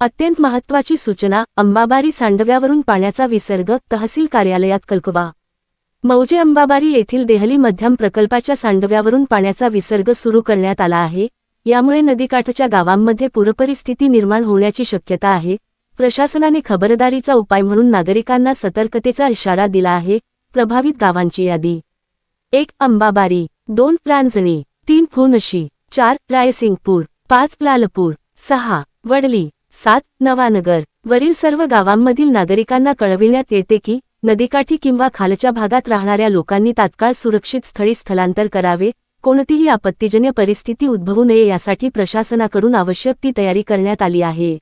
अत्यंत महत्वाची सूचना अंबाबारी सांडव्यावरून पाण्याचा विसर्ग तहसील कार्यालयात कल्कवा मौजे अंबाबारी येथील देहली मध्यम प्रकल्पाच्या सांडव्यावरून पाण्याचा विसर्ग सुरू करण्यात आला आहे. यामुळे नदीकाठच्या गावांमध्ये पूरपरिस्थिती निर्माण होण्याची शक्यता आहे. प्रशासनाने खबरदारीचा उपाय म्हणून नागरिकांना सतर्कतेचा इशारा दिला आहे. प्रभावित गावांची यादी. एक अंबाबारी दोन प्रांजणी तीन फुनशी चार रायसिंगपूर पाच लालपूर सहा वडली सात नवानगर वरील सर्व गावांमधील नागरिकांना कळविण्यात येते की नदीकाठी किंवा खालच्या भागात राहणाऱ्या लोकांनी तात्काळ सुरक्षित स्थळी स्थलांतर करावे कोणतीही आपत्तीजन्य परिस्थिती उद्भवू नये यासाठी प्रशासनाकडून आवश्यक ती तयारी करण्यात आली आहे.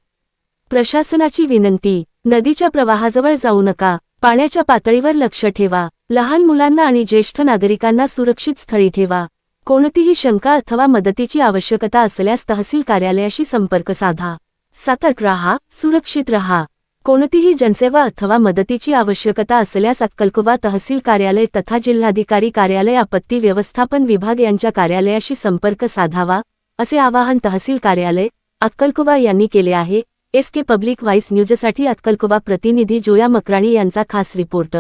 प्रशासनाची विनंती नदीच्या प्रवाहाजवळ जाऊ नका पाण्याच्या पातळीवर लक्ष ठेवा लहान मुलांना आणि ज्येष्ठ नागरिकांना सुरक्षित स्थळी ठेवा. कोणतीही शंका अथवा मदतीची आवश्यकता असल्यास तहसील कार्यालयाशी संपर्क साधा. सतर्क रहा सुरक्षित रहा. कोणतीही जनसेवा अथवा मदतीची आवश्यकता असल्यास अक्कलकुवा तहसील कार्यालय तथा जिल्हाधिकारी कार्यालय आपत्ती व्यवस्थापन विभाग यांच्या कार्यालयाशी संपर्क साधावा असे आवाहन तहसील कार्यालय अक्कलकुवा यांनी केले आहे. एस के पब्लिक व्हाईस न्यूजसाठी अक्कलकुवा प्रतिनिधी जोया मकराणी यांचा खास रिपोर्ट.